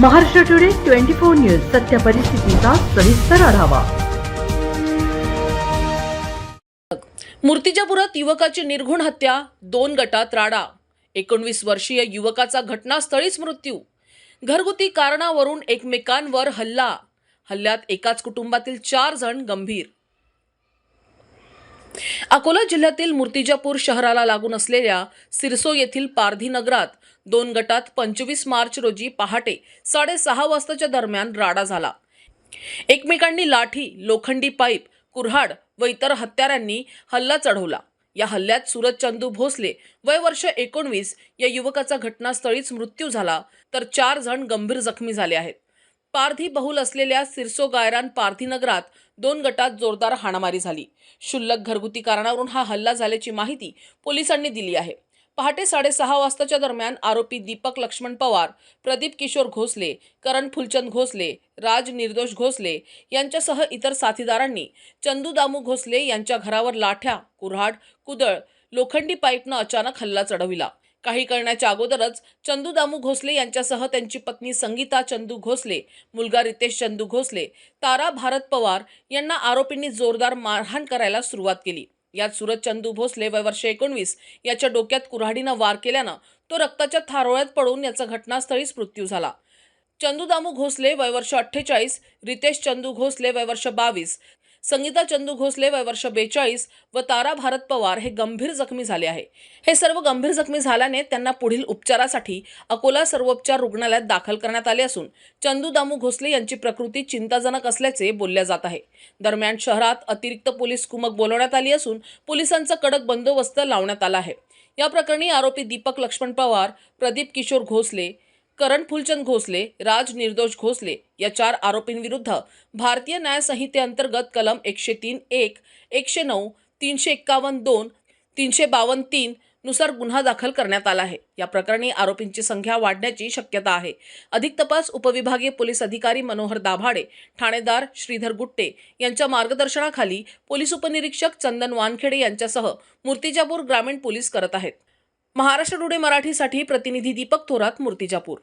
Maharashtra today twenty four news सत्य परिस्थितीचा सविस्तर आढावा. मूर्तिजापुरात युवकाची निर्घुण हत्या दोन गटात राडा. एकोणवीस वर्षीय युवकाचा घटनास्थळीच मृत्यू. घरगुती कारणावरून एकमेकांवर हल्ला. हल्ल्यात एकाच कुटुंबातील चार जण गंभीर. अकोला जिल्ह्यातील मूर्तिजापूर शहराला लागून असलेल्या सिरसो येथील पारधी नगरात दोन गटात पंचवीस मार्च रोजी पहाटे साडेसहा वाजताच्या दरम्यान राडा झाला. एकमेकांनी लाठी लोखंडी पाईप कुऱ्हाड व इतर हत्यारांनी हल्ला चढवला. या हल्ल्यात सुरज चंदू भोसले वय वर्ष एकोणवीस या युवकाचा घटनास्थळीच मृत्यू झाला तर चार जण गंभीर जखमी झाले आहेत. पारधी बहुल असलेल्या सिरसो गायरान पारधी नगरात दोन गटात जोरदार हाणामारी झाली. क्षुल्लक घरगुती कारणावरून हा हल्ला झाल्याची माहिती पोलिसांनी दिली आहे. पहाटे साडेसहा वाजताच्या दरम्यान आरोपी दीपक लक्ष्मण पवार प्रदीप किशोर घोसले करण फुलचंद घोसले राज निर्दोष घोसले यांच्यासह इतर साथीदारांनी चंदू दामू घोसले यांच्या घरावर लाठ्या कुऱ्हाड कुदळ लोखंडी पाईपनं अचानक हल्ला चढविला. काही करण्याच्या अगोदरच चंदू दामू घोसले यांच्यासह त्यांची पत्नी संगीता चंदू घोसले मुलगा रितेश चंदू घोसले तारा भारत पवार यांना आरोपींनी जोरदार मारहाण करायला सुरुवात केली. यात सुरज चंदू भोसले वय वर्ष एकोणवीस. याच्या डोक्यात कुऱ्हाडीनं वार केल्यानं तो रक्ताच्या थारोळ्यात पडून याचा घटनास्थळीच मृत्यू झाला. चंदू दामू घोसले वय वर्ष अठ्ठेचाळीस रितेश चंदू घोसले वय वर्ष बावीस. संगीता चंदू घोसले वय वर्ष बेचाळीस व तारा भारत पवार हे गंभीर जखमी झाले आहे. हे सर्व गंभीर जखमी झाल्याने त्यांना पुढील उपचारासाठी अकोला सर्वोपचार रुग्णालयात दाखल करण्यात आले असून चंदू दामू घोसले यांची प्रकृती चिंताजनक असल्याचे बोलल्या जात आहे. दरम्यान शहरात अतिरिक्त पोलीस कुमक बोलवण्यात आली असून पोलिसांचा कडक बंदोबस्त लावण्यात आला आहे. या प्रकरणी आरोपी दीपक लक्ष्मण पवार प्रदीप किशोर घोसले करण फुलचंद घोसले राज निर्दोष घोसले या चार आरोपींविरुद्ध भारतीय न्याय संहितेअंतर्गत कलम एकशे तीन एक एकशे नऊ तीनशे एक्कावन्न दोन तीनशे बावन्न तीन नुसार गुन्हा दाखल करण्यात आला आहे. या प्रकरणी आरोपींची संख्या वाढण्याची शक्यता आहे. अधिक तपास उपविभागीय पोलीस अधिकारी मनोहर दाभाडे ठाणेदार श्रीधर गुट्टे यांच्या मार्गदर्शनाखाली पोलीस उपनिरीक्षक चंदन वानखेडे यांच्यासह मूर्तिजापूर ग्रामीण पोलीस करत आहेत. महाराष्ट्र टुडे मराठीसाठी प्रतिनिधी दीपक थोरात मूर्तिजापूर.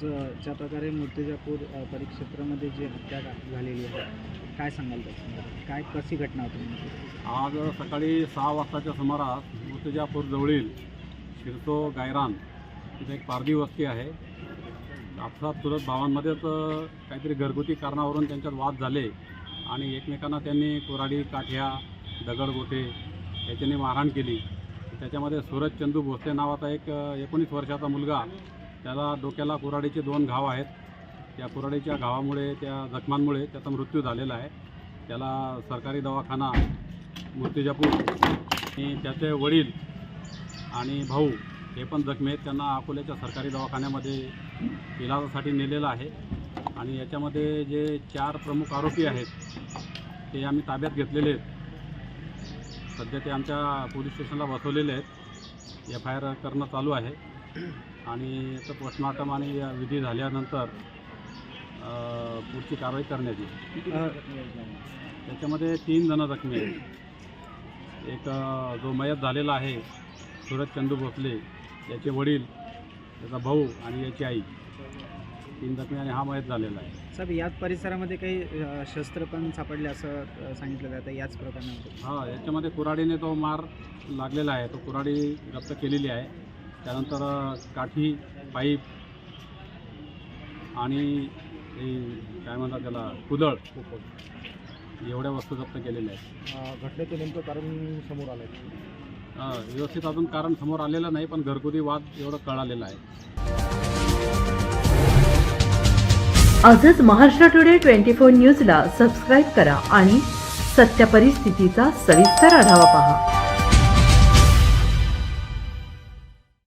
ज- ज्या प्रकारे मूर्तिजापूर परिक्षेत्रामध्ये जी हत्या झालेली आहे काय सांगाल त्याच्याबद्दल काय कशी घटना होती आज सकाळी सहा वाजताच्या सुमारास मूर्तिजापूर जवळील शिरतो गायरान तिथे एक पारधी वस्ती आहे. आपसात चुलत भावांमध्येच काहीतरी घरगुती कारणावरून त्यांच्यात वाद झाले आणि एकमेकांना त्यांनी कोराडी काठ्या दगडगोटे याच्याने मारहाण केली. त्याच्यामध्ये सूरज चंदू भोसले नावाचा एक एकोणीस वर्षाचा मुलगा त्याला डोक्याला कुराडीचे दोन घाव आहेत. त्या कुराडीच्या घावामुळे त्या जखमांमुळे त्याचा मृत्यू झालेला आहे. त्याला सरकारी दवाखाना मूर्तिजापूर आणि त्याचे वडील आणि भाऊ हे पण जखमी आहेत. त्यांना अकोल्याच्या सरकारी दवाखान्यामध्ये इलाजासाठी नेलेलं आहे. आणि याच्यामध्ये जे चार प्रमुख आरोपी आहेत ते आम्ही ताब्यात घेतलेले आहेत. सध्या ते आमच्या पोलीस स्टेशनला बसवलेले आहेत. एफ आय आर करणं चालू आहे. आणि याचं पोस्टमॉर्टम आणि विधी झाल्यानंतर पुढची कारवाई करण्यात येईल. त्याच्यामध्ये तीन जण जखमी आहेत. एक जो मयत झालेला आहे सूरज चंदू भोसले याचे वडील त्याचा भाऊ आणि याची आई. तीन जखमी आणि हा मयत झालेला आहे. साहेब याच परिसरामध्ये काही शस्त्र पण सापडले असं सांगितलं जातं याच प्रकरणामध्ये. हा याच्यामध्ये कुऱ्हाडीने तो मार लागलेला आहे तो कुऱ्हाडी जप्त केलेली आहे. त्यानंतर काठी पाईप आणि हे काय म्हणतात त्याला कुदळ. एवढ्या वस्तू जप्त केलेल्या आहेत. घटनेचं नेमकं कारण समोर आलं अ, व्यवस्थित अजून कारण समोर आलेलं नाही पण घरगुती वाद एवढं कळालेलं आहे. आजच महाराष्ट्र टुडे ट्वेंटी फोर न्यूजला सबस्क्राईब करा आणि सत्य परिस्थितीचा सविस्तर आढावा पहा.